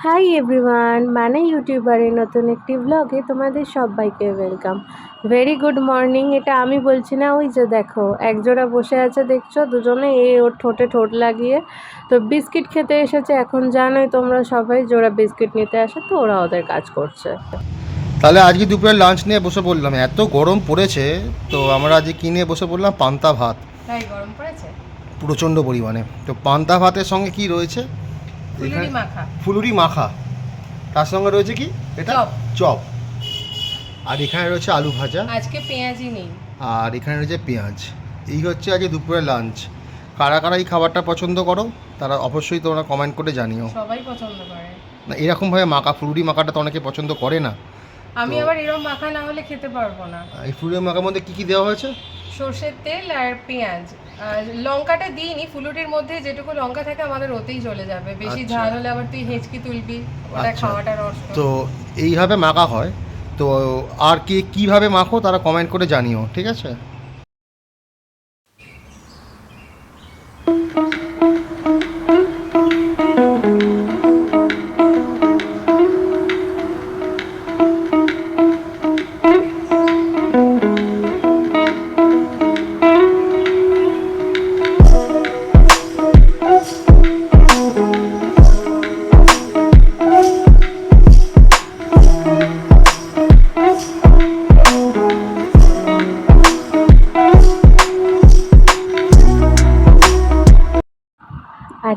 Hi everyone মানে ইউটিউবারের নতুন একটি ব্লগে তোমাদের সবাইকে ওয়েলকাম ভেরি গুড মর্নিং এটা আমি বলছি না ওই যে দেখো একজোড়া বসে আছে দেখছ? দুজনে এ ওর ঠোঁটে ঠোঁট লাগিয়ে। তো বিস্কিট খেতে এসেছে এখন জানোই তোমরা সবাই জোড়া বিস্কিট নিতে আসে তো ওরা ওদের কাজ করছে। তাহলে আজকে দুপুরে লাঞ্চ নিয়ে বসে পড়লাম এত গরম পড়েছে তো আমরা আজকে কিনে বসে পড়লাম? পান্তা ভাত। তাই গরম পড়েছে? প্রচণ্ড পরিমাণে। তো পান্তা ভাতের সঙ্গে কি রয়েছে? ফুলুরি মাখা। ফুলুরি মাখা। তার সঙ্গে রয়েছে কি? এটা চপ। আর এখানে রয়েছে আলু ভাজা। আজকে পেঁয়াজই নেই। আর এখানে রয়েছে পেঁয়াজ। এই হচ্ছে আজকে দুপুরের লাঞ্চ কারা কারা এই খাবারটা পছন্দ করো তারা অবশ্যই তোমরা কমেন্ট করে জানিও। সবাই পছন্দ করে। না এরকমভাবে মাখা ফুলুরি মাখাটা তো অনেকে পছন্দ করে না। আমি আবার এরকম মাখা না হলে খেতে পারব না। এই ফুলুরি মাখার মধ্যে কী কী দেওয়া হয়েছে? সর্ষের তেল আর পেঁয়াজ। লঙ্কাটা দিইনি ফুলুটির মধ্যে যেটুকু লঙ্কা থাকে আমাদের ওতেই চলে যাবে বেশি আচ্ছা। ঝাল হলে আবার তুই হেঁচকি তুলবি ওটা আচ্ছা। খাওয়াটা রস তো এইভাবে মাখা হয় তো আর কে কীভাবে মাখো তারা কমেন্ট করে জানিও ঠিক আছে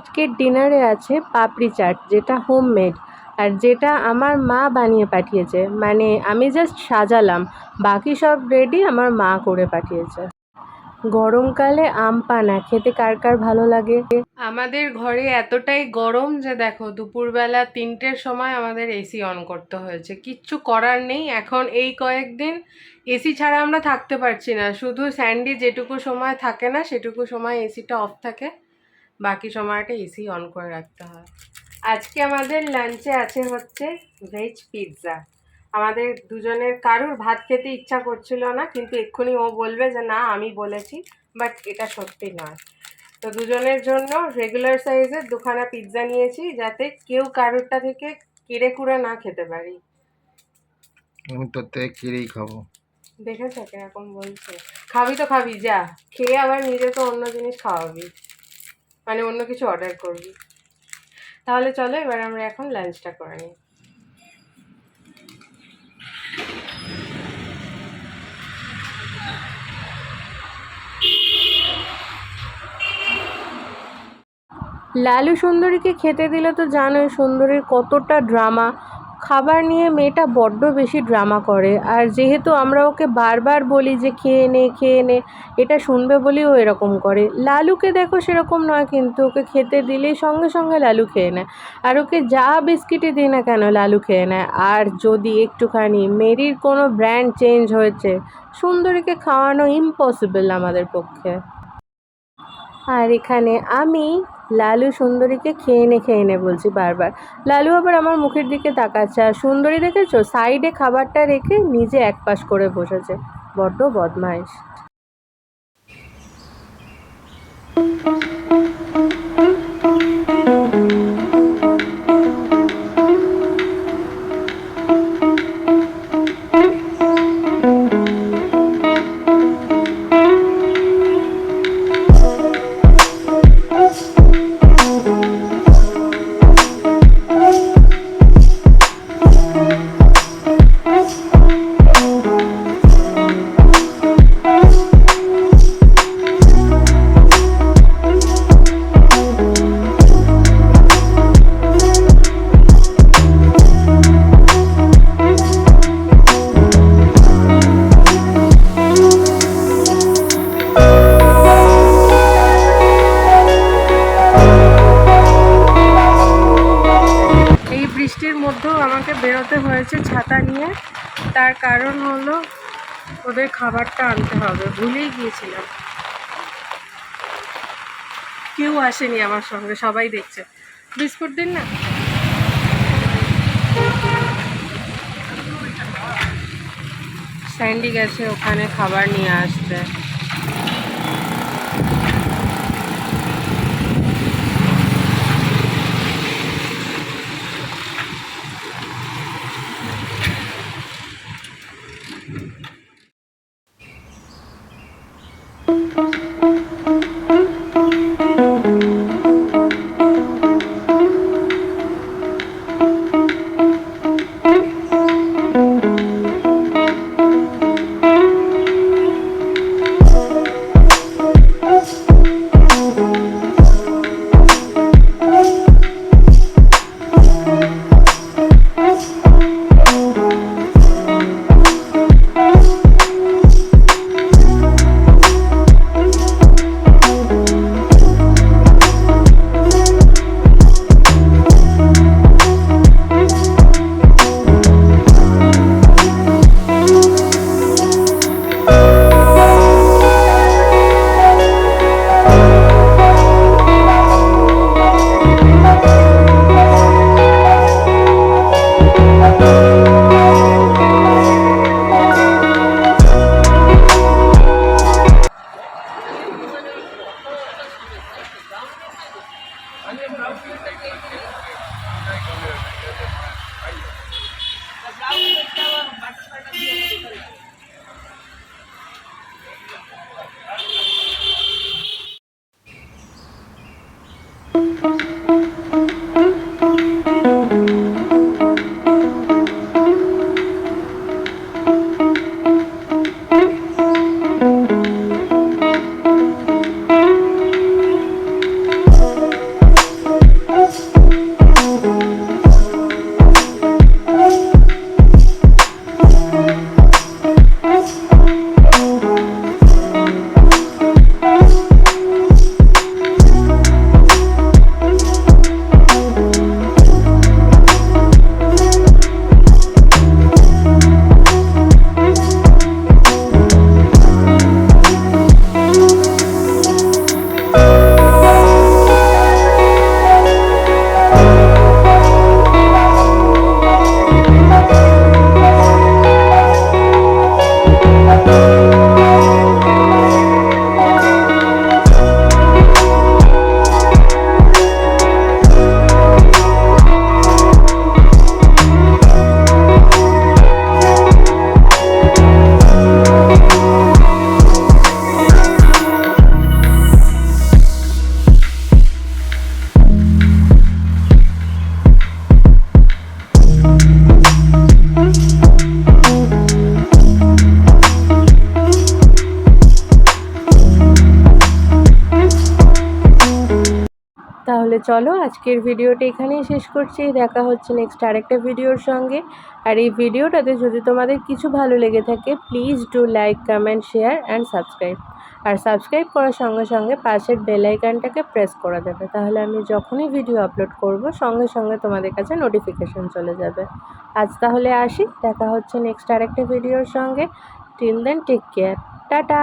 আজকের ডিনারে আছে পাপড়ি চাট, যেটা হোমমেড। আর যেটা আমার মা বানিয়ে পাঠিয়েছে মানে আমি জাস্ট সাজালাম, বাকি সব রেডি আমার মা করে পাঠিয়েছে। গরমকালে আম পানা, খেতে কার কার ভালো লাগে? আমাদের ঘরে এতটাই গরম যে দেখো, দুপুরবেলা তিনটের সময় আমাদের এসি অন করতে হয়েছে। কিচ্ছু করার নেই, এখন এই কয়েকদিন এসি ছাড়া আমরা থাকতে পারছি না। শুধু স্যান্ডি যেটুকু সময় থাকে না, সেটুকু সময় এসিটা অফ থাকে। বাকি সময়টা এসি অন করে রাখতে হয়। আজকে আমাদের লাঞ্চে আছে হচ্ছে ভেজ পিৎজা আমাদের দুজনের কারুর ভাত খেতে ইচ্ছা করছিল না কিন্তু এক্ষুনি ও বলবে যে না আমি বলেছি বাট এটা সত্যি নয়। তো দুজনের জন্য রেগুলার সাইজের দুখানা পিৎজা নিয়েছি যাতে কেউ কারুরটা থেকে কেড়ে কুড়ে না খেতে পারি। আমি তোর থেকে কিরেই খাব। দেখেছ কীরকম বলছে? খাবি তো খাবি যা। খেয়ে আবার নিজে তো অন্য জিনিস খাওয়াবি। মানে অন্য কিছু অর্ডার করবি। তাহলে চলো, এবার আমরা এখন লাঞ্চটা করে নিই। লালু সুন্দরীকে খেতে দিলে তো জানোই সুন্দরীর কতটা ড্রামা খাবার নিয়ে মেয়েটা বড্ড বেশি ড্রামা করে। আর যেহেতু আমরা ওকে বারবার বলি যে খেয়ে নে খেয়ে নে, এটা শুনবে বলেই ও এরকম করে। লালুকে দেখো সেরকম নয় কিন্তু ওকে খেতে দিলেই সঙ্গে সঙ্গে লালু খেয়ে নেয়। আর ওকে যা বিস্কিটই দিই না কেন লালু খেয়ে নেয়। আর যদি একটুখানি মেরির কোনো ব্র্যান্ড চেঞ্জ হয়েছে, সুন্দরীকে খাওয়ানো ইম্পসিবল আমাদের পক্ষে। আর এখানে আমি লালু সুন্দরীকে খেয়ে নে খেয়ে নে বলছি বারবার। লালু আবার আমার মুখের দিকে তাকাচ্ছে। আর সুন্দরী দেখেছ? সাইডে খাবারটা রেখে নিজে এক পাশ করে বসেছে। বড্ড বদমাইশ। এই বৃষ্টির মধ্যেও আমাকে বেরোতে হয়েছে ছাতা নিয়ে। তার কারণ হলো ওদের খাবারটা আনতে হবে, ভুলেই গিয়েছিলাম। কেউ আসেনি আমার সঙ্গে, সবাই দেখছে। বিস্কুট দিন না? স্যান্ডি গেছে, ওখানে খাবার নিয়ে আসতে তাহলে চলো আজকের ভিডিওটা এখানেই শেষ করছি। দেখা হচ্ছে নেক্সট আরেকটা ভিডিওর সঙ্গে। আর এই ভিডিওটাতে যদি তোমাদের কিছু ভালো লেগে থাকে please do like comment share and subscribe R subscribe করার সঙ্গে সঙ্গে পাশের বেল আইকনটাকে প্রেস করে দেবে। তাহলে আমি যখনই ভিডিও আপলোড করব, সঙ্গে সঙ্গে তোমাদের কাছে নোটিফিকেশন চলে যাবে। আজ তাহলে আসি, দেখা হচ্ছে নেক্সট আরেকটা ভিডিওর সঙ্গে। Till then take care tata!